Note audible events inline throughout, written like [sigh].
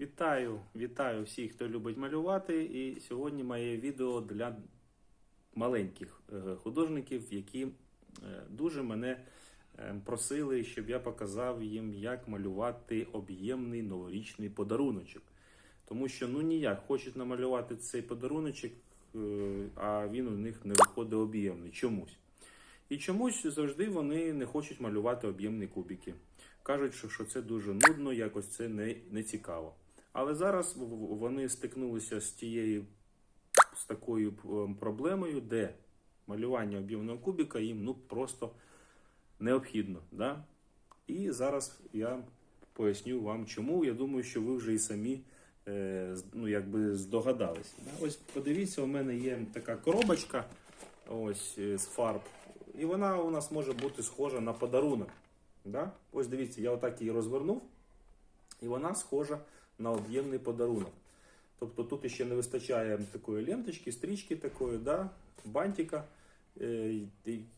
Вітаю, вітаю всіх, хто любить малювати. І сьогодні моє відео для маленьких е, художників, які е, дуже мене е, просили, щоб я показав їм, як малювати об'ємний новорічний подаруночок. Тому що ну ніяк хочуть намалювати цей подаруночок, а він у них не виходить об'ємний чомусь. І чомусь завжди вони не хочуть малювати об'ємні кубики. Кажуть, що це дуже нудно, якось це не, не цікаво. Але зараз вони стикнулися з тією з такою проблемою, де малювання об'ємного кубика їм ну просто необхідно. Да? І зараз я поясню вам, чому. Я думаю, що ви вже і самі е, ну, якби здогадалися. Да? Ось подивіться, у мене є така коробочка ось е, з фарб, і вона у нас може бути схожа на подарунок. Да? Ось дивіться, я отак її розвернув, і вона схожа на об'ємний подарунок. Тобто тут ще не вистачає такої ленточки, стрічки такої, да? бантика е,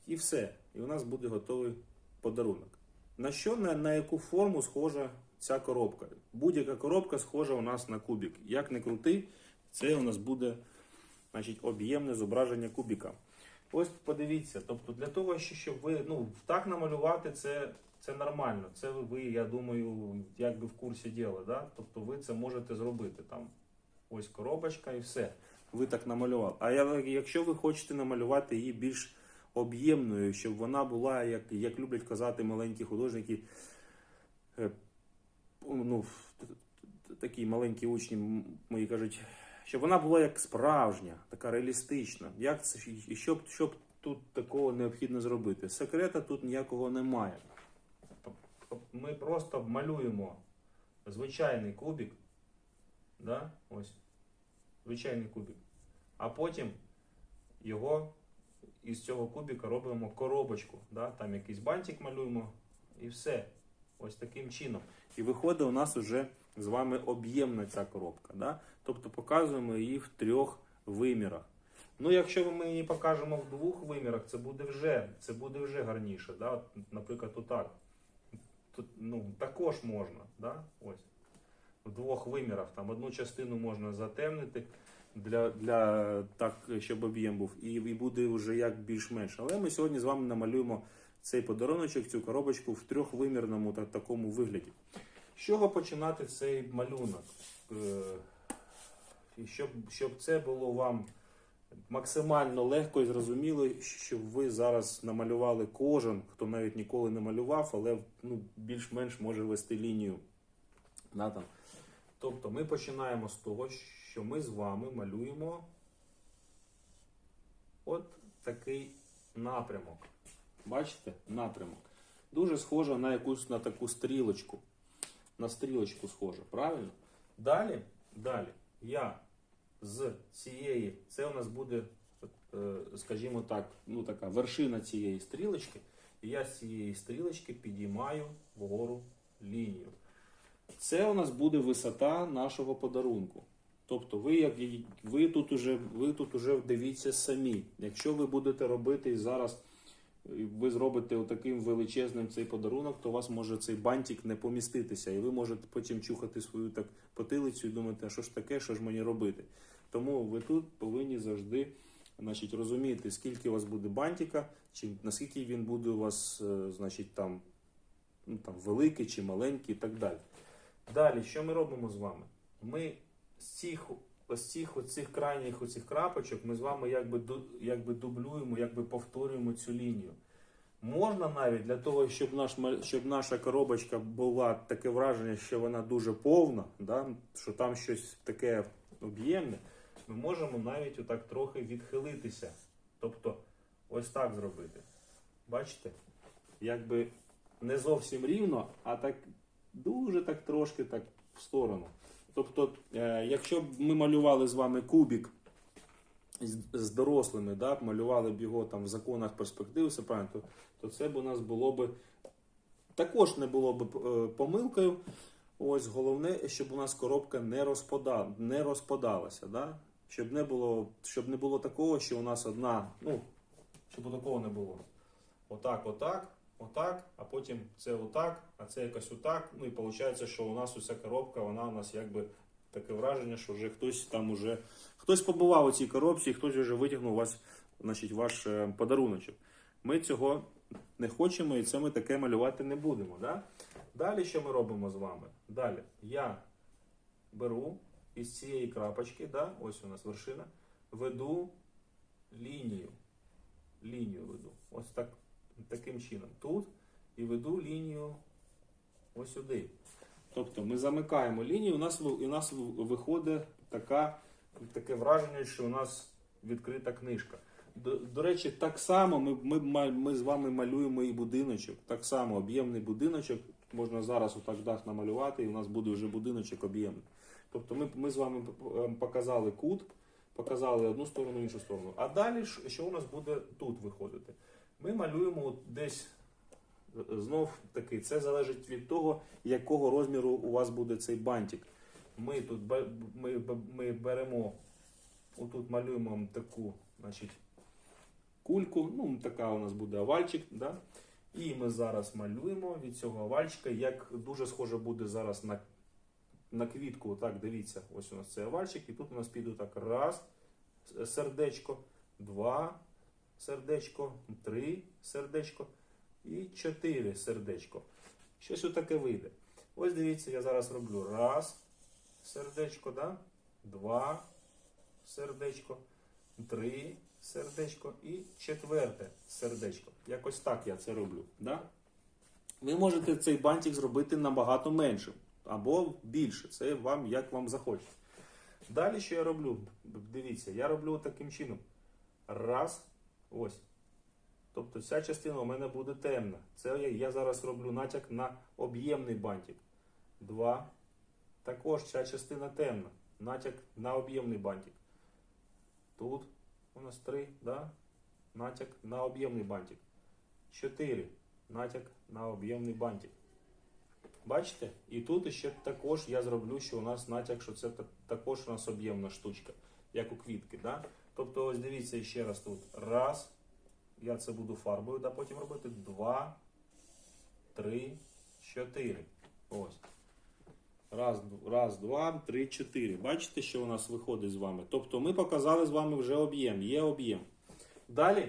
і, все. І у нас буде готовий подарунок. На що, на, на яку форму схожа ця коробка? Будь-яка коробка схожа у нас на кубик. Як не крути, це у нас буде значить, об'ємне зображення кубика. Ось подивіться, тобто для того, щоб ви ну, так намалювати, це, це нормально. Це ви, я думаю, якби в курсі діла. Да? Тобто ви це можете зробити. Там ось коробочка і все. Ви так намалювали. А якщо ви хочете намалювати її більш об'ємною, щоб вона була, як, як люблять казати маленькі художники, е, ну, такі маленькі учні мої кажуть, щоб вона була як справжня, така реалістична. Як це щоб, щоб тут такого необхідно зробити? Секрета тут ніякого немає. Тобто Ми просто малюємо звичайний кубик, да? ось, звичайний кубик, а потім його із цього кубика робимо коробочку, да? там якийсь бантик малюємо і все. Ось таким чином. І виходить у нас вже з вами об'ємна ця коробка. Да? Тобто показуємо її в трьох вимірах. Ну, якщо ми її покажемо в двох вимірах, це буде вже, це буде вже гарніше. Да? Наприклад, отак. Тут, ну, також можна. Да? Ось. В двох вимірах. Там одну частину можна затемнити для, для так, щоб об'єм був, і, і буде вже як більш-менш. Але ми сьогодні з вами намалюємо цей подаруночок, цю коробочку в трьохвимірному та такому вигляді. З чого починати цей малюнок? Е, щоб, щоб це було вам максимально легко і зрозуміло, щоб ви зараз намалювали кожен, хто навіть ніколи не малював, але ну, більш-менш може вести лінію. Да, там. Тобто ми починаємо з того, що ми з вами малюємо от такий напрямок. Бачите? Напрямок. Дуже схоже на якусь на таку стрілочку. На стрілочку схоже, правильно? Далі, далі я з цієї, це у нас буде, е, скажімо так, ну така вершина цієї стрілочки. І я з цієї стрілочки підіймаю вгору лінію. Це у нас буде висота нашого подарунку. Тобто ви, як, ви, тут уже, ви тут уже дивіться самі. Якщо ви будете робити і зараз ви зробите отаким величезним цей подарунок, то у вас може цей бантик не поміститися, і ви можете потім чухати свою так потилицю і думати, а що ж таке, що ж мені робити. Тому ви тут повинні завжди значить, розуміти, скільки у вас буде бантика, чи наскільки він буде у вас, е, значить, там, ну, там великий чи маленький і так далі. Далі, що ми робимо з вами? Ми з цих ось цих оцих крайніх оцих крапочок ми з вами якби, якби дублюємо, якби повторюємо цю лінію. Можна навіть для того, щоб, наш, щоб наша коробочка була таке враження, що вона дуже повна, да? що там щось таке об'ємне, ми можемо навіть отак трохи відхилитися. Тобто ось так зробити. Бачите? Якби не зовсім рівно, а так дуже так трошки так в сторону. Тобто, е, якщо б ми малювали з вами кубик з, дорослими, да, малювали б його там в законах перспективи, все правильно, то, то це б у нас було б також не було б е, помилкою. Ось головне, щоб у нас коробка не, розпада, не розпадалася. Да? Щоб, не було, щоб не було такого, що у нас одна, ну, щоб такого не було. Отак, отак, отак, а потім це отак, а це якось отак. Ну і виходить, що у нас уся коробка, вона у нас якби таке враження, що вже хтось там уже хтось побував у цій коробці, і хтось вже витягнув вас, значить, ваш е, подаруночок. Ми цього не хочемо і це ми таке малювати не будемо. Да? Далі що ми робимо з вами? Далі я беру із цієї крапочки, да, ось у нас вершина, веду лінію. Лінію веду. Ось так, таким чином. Тут і веду лінію ось сюди. Тобто ми замикаємо лінію, у нас, і у нас виходить така, таке враження, що у нас відкрита книжка. До, до речі, так само ми, ми, ми з вами малюємо і будиночок. Так само об'ємний будиночок. Можна зараз отак дах намалювати, і у нас буде вже будиночок об'ємний. Тобто ми, ми з вами е, показали кут, показали одну сторону, іншу сторону. А далі що у нас буде тут виходити? Ми малюємо десь е, знов таки, це залежить від того, якого розміру у вас буде цей бантик. Ми тут ми, ми беремо, отут малюємо таку, значить, кульку, ну така у нас буде овальчик, да? І ми зараз малюємо від цього овальчика, як дуже схоже буде зараз на, на квітку. Так, дивіться, ось у нас цей овальчик, і тут у нас піде так раз, сердечко, два, сердечко, три сердечко і чотири сердечко. Щось отаке вийде. Ось дивіться, я зараз роблю раз сердечко, да? два сердечко, три сердечко і четверте сердечко. Якось так я це роблю. Да? Ви можете цей бантик зробити набагато меншим або більше. Це вам як вам захочеться. Далі що я роблю? Дивіться, я роблю таким чином. Раз, ось. Тобто ця частина у мене буде темна. Це я, я зараз роблю натяк на об'ємний бантик. Два. Також ця частина темна. Натяк на об'ємний бантик. Тут у нас три, да? натяк на об'ємний бантик. Чотири. Натяк на об'ємний бантик. Бачите? І тут ще також я зроблю, що у нас натяк, що це також у нас об'ємна штучка, як у квітки. Да? Тобто, ось дивіться ще раз тут. Раз. Я це буду фарбою, да, потім робити. Два, три, чотири. Ось. Раз, раз, два, три, чотири. Бачите, що у нас виходить з вами? Тобто ми показали з вами вже об'єм, є об'єм. Далі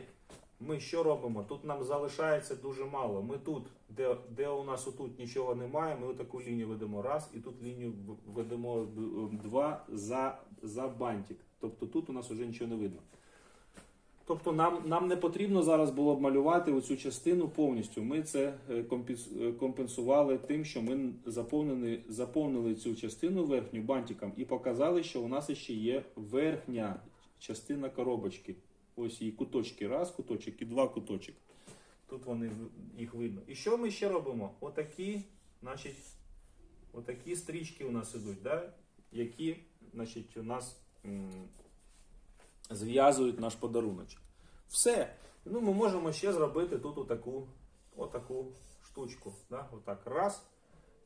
ми що робимо? Тут нам залишається дуже мало. Ми тут, де, де у нас отут нічого немає, ми таку лінію ведемо раз, і тут лінію ведемо два за, за бантик. Тобто тут у нас вже нічого не видно. Тобто нам, нам не потрібно зараз було б малювати оцю частину повністю. Ми це е, е, компенсували тим, що ми заповнили, заповнили цю частину верхню бантиком і показали, що у нас ще є верхня частина коробочки. Ось її куточки. Раз куточок і два куточок. Тут вони їх видно. І що ми ще робимо? Отакі, значить, отакі стрічки у нас ідуть, да? які значить, у нас. Зв'язують наш подаруночок. Все. Ну, ми можемо ще зробити тут отаку, отаку штучку. Да? Отак раз.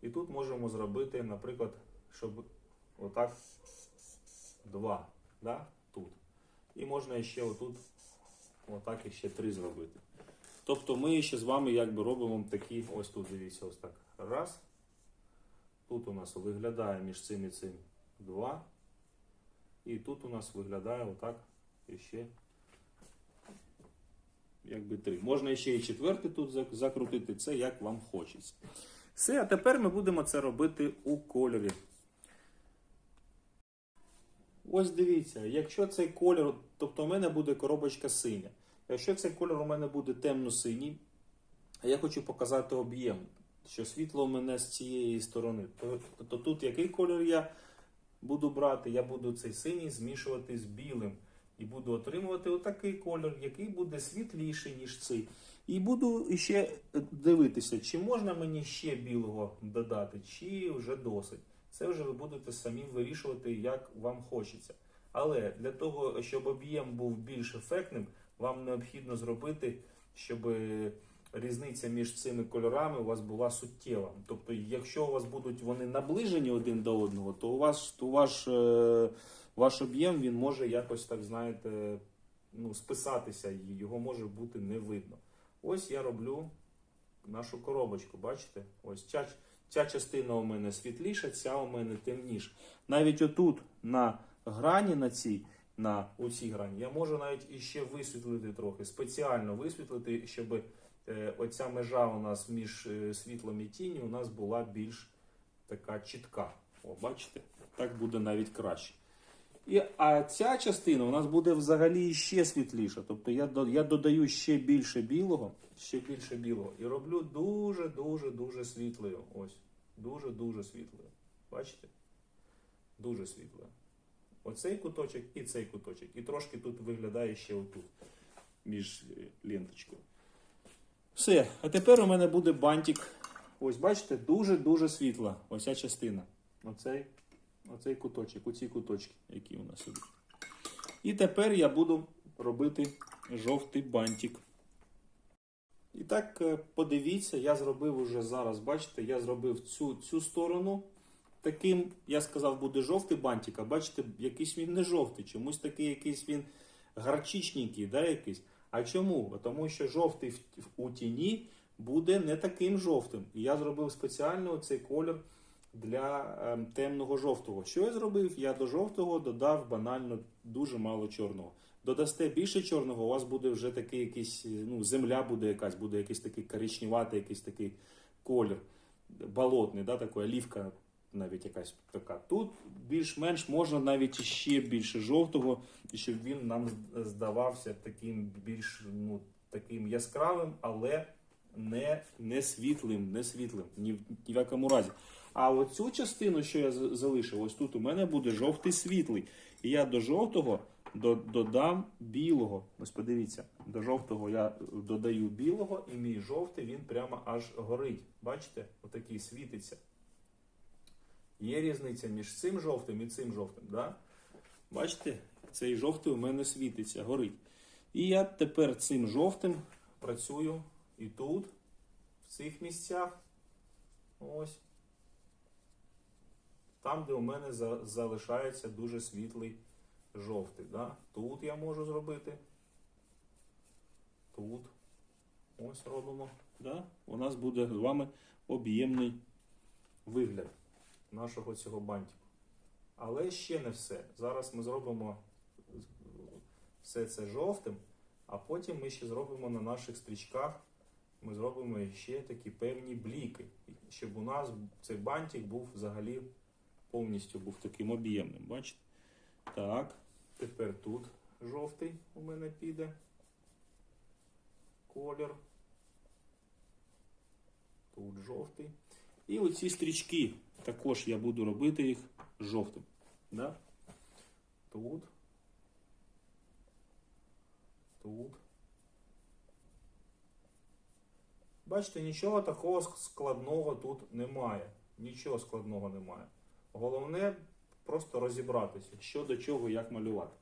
І тут можемо зробити, наприклад, щоб отак два. Да? Тут. І можна ще отут, отак ще три зробити. Тобто ми ще з вами якби робимо такі, ось тут дивіться, ось так. Раз. Тут у нас виглядає між цим і цим два. І тут у нас виглядає отак ще якби три. Можна ще і четвертий тут закрутити, це як вам хочеться. Все, а тепер ми будемо це робити у кольорі. Ось дивіться, якщо цей кольор, тобто у мене буде коробочка синя. Якщо цей кольор у мене буде темно-синій, а я хочу показати об'єм, що світло у мене з цієї сторони, то, то тут який кольор я буду брати, я буду цей синій змішувати з білим. І буду отримувати отакий кольор, який буде світліший, ніж цей. І буду ще дивитися, чи можна мені ще білого додати, чи вже досить. Це вже ви будете самі вирішувати, як вам хочеться. Але для того, щоб об'єм був більш ефектним, вам необхідно зробити, щоб різниця між цими кольорами у вас була суттєва. Тобто, якщо у вас будуть вони наближені один до одного, то у вас то ваш, е, ваш об'єм він може якось так, знаєте, ну, списатися, і його може бути не видно. Ось я роблю нашу коробочку. Бачите? Ось ця, ця частина у мене світліша, ця у мене темніша. Навіть отут на грані на цій, на у грані, я можу навіть іще висвітлити трохи, спеціально висвітлити, щоб оця межа у нас між е, світлом і тінню у нас була більш така чітка. О, бачите? Так буде навіть краще. І, а ця частина у нас буде взагалі ще світліша. Тобто я, я додаю ще більше білого, ще більше білого і роблю дуже-дуже дуже світлою. Ось. Дуже-дуже світлою. Бачите? Дуже світлою. Оцей куточок і цей куточок. І трошки тут виглядає ще отут, між е, ленточкою. Все. А тепер у мене буде бантик. Ось, бачите, дуже-дуже світла. Ця частина. Оцей, оцей куточок, оці куточки, які у нас ідуть. І тепер я буду робити жовтий бантик. І так, е, подивіться, я зробив уже зараз, бачите, я зробив цю, цю сторону. Таким, я сказав, буде жовтий бантик, а бачите, якийсь він не жовтий, чомусь такий якийсь він гарчичненький, да, якийсь. А чому? Тому що жовтий у тіні буде не таким жовтим. І я зробив спеціально цей колір для ем, темного жовтого. Що я зробив? Я до жовтого додав банально дуже мало чорного. Додасте більше чорного, у вас буде вже такий якийсь, ну, земля буде якась, буде якийсь такий коричневатий, якийсь такий колір, болотний, да, такий, олівка навіть якась така. Тут більш-менш можна навіть ще більше жовтого, і щоб він нам здавався таким більш ну, таким яскравим, але не, не світлим, не світлим, ні, ні в якому разі. А оцю частину, що я залишив, ось тут у мене буде жовтий світлий. І я до жовтого до- додам білого. Ось подивіться, до жовтого я додаю білого, і мій жовтий він прямо аж горить. Бачите? Отакий світиться. Є різниця між цим жовтим і цим жовтим. Да? Бачите, цей жовтий у мене світиться, горить. І я тепер цим жовтим працюю і тут, в цих місцях. Ось. Там, де у мене за- залишається дуже світлий жовтий. Да? Тут я можу зробити. Тут. Ось робимо. Да? У нас буде з вами об'ємний вигляд нашого цього бантику. Але ще не все. Зараз ми зробимо все це жовтим, а потім ми ще зробимо на наших стрічках, ми зробимо ще такі певні бліки, щоб у нас цей бантик був взагалі повністю був таким об'ємним. Бачите? Так, тепер тут жовтий у мене піде колір. Тут жовтий. І оці стрічки також я буду робити їх жовтим. Да? Тут. Тут. Бачите, нічого такого складного тут немає. Нічого складного немає. Головне просто розібратися, що до чого, як малювати.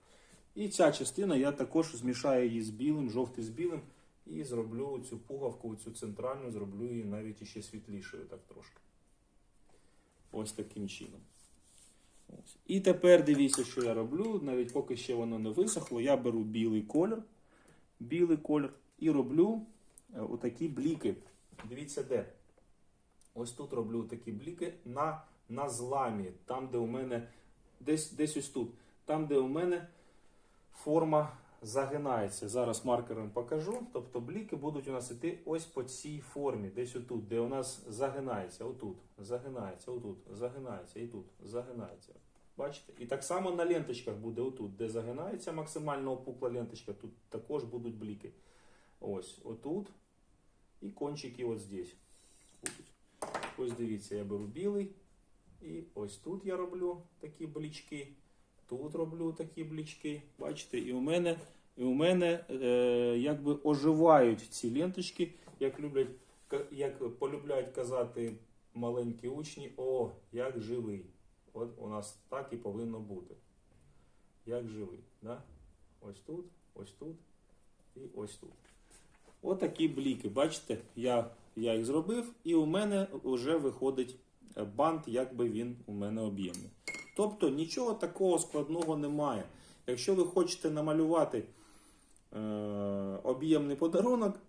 І ця частина я також змішаю її з білим, жовтий з білим, і зроблю цю пугавку, цю центральну, зроблю її навіть іще світлішою, так трошки. Ось таким чином. Ось. І тепер дивіться, що я роблю. Навіть поки ще воно не висохло, я беру білий колір, білий колір і роблю е, отакі бліки. Дивіться де. Ось тут роблю такі бліки на, на зламі, там, де у мене, десь, десь ось тут, там, де у мене форма загинається. Зараз маркером покажу. Тобто бліки будуть у нас іти ось по цій формі, десь отут, де у нас загинається, отут, загинається, отут, загинається, і тут, загинається. Бачите? І так само на ленточках буде отут, де загинається максимально опукла ленточка, тут також будуть бліки. Ось, отут. І кончики от здесь. Ось дивіться, я беру білий. І ось тут я роблю такі блічки. Тут роблю такі блічки. Бачите, і у мене, і у мене е, якби оживають ці ленточки, як люблять, як полюбляють казати маленькі учні, о, як живий. От у нас так і повинно бути. Як живий. Да? Ось тут, ось тут і ось тут. Отакі бліки, бачите, я, я їх зробив, і у мене вже виходить бант, якби він у мене об'ємний. Тобто нічого такого складного немає. Якщо ви хочете намалювати е, об'ємний подарунок,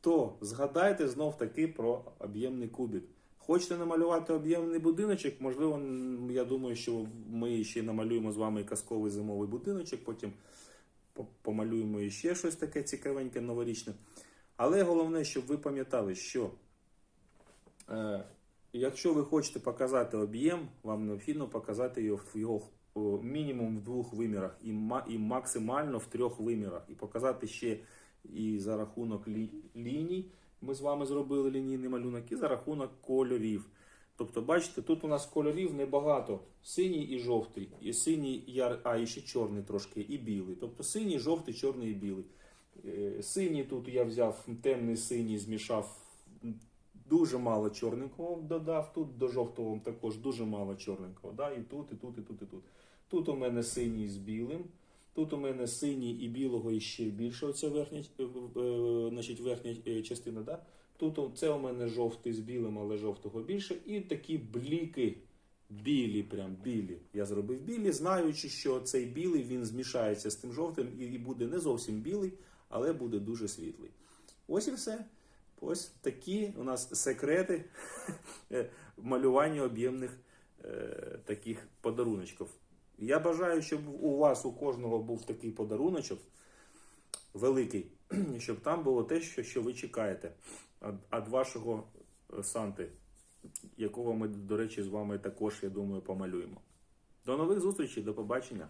то згадайте знов таки про об'ємний кубик. Хочете намалювати об'ємний будиночок? Можливо, я думаю, що ми ще намалюємо з вами казковий зимовий будиночок, потім по- помалюємо ще щось таке цікавеньке, новорічне. Але головне, щоб ви пам'ятали, що е, якщо ви хочете показати об'єм, вам необхідно показати його в його мінімум в двох вимірах і, і максимально в трьох вимірах. І показати ще і за рахунок лі- ліній. Ми з вами зробили лінійний малюнок, і за рахунок кольорів. Тобто, бачите, тут у нас кольорів небагато. Синій і жовтий, і синій, яр... а і ще чорний трошки, і білий. Тобто синій, жовтий, чорний і білий. Е, Синій тут я взяв темний синій, змішав дуже мало чорненького додав. Тут до жовтого також дуже мало чорненького. Да? І тут, і тут, і тут, і тут. Тут у мене синій з білим. Тут у мене синій і білого і ще більше. Оця верхня, е, е, значить, верхня е, частина. Да? Тут це у мене жовтий з білим, але жовтого більше. І такі бліки білі, прям білі. Я зробив білі, знаючи, що цей білий він змішається з тим жовтим і і буде не зовсім білий, але буде дуже світлий. Ось і все. Ось такі у нас секрети е, малювання об'ємних е, таких подаруночків. Я бажаю, щоб у вас у кожного був такий подаруночок великий, [clears throat] щоб там було те, що, що ви чекаєте від, вашого е, Санти, якого ми, до речі, з вами також, я думаю, помалюємо. До нових зустрічей, до побачення.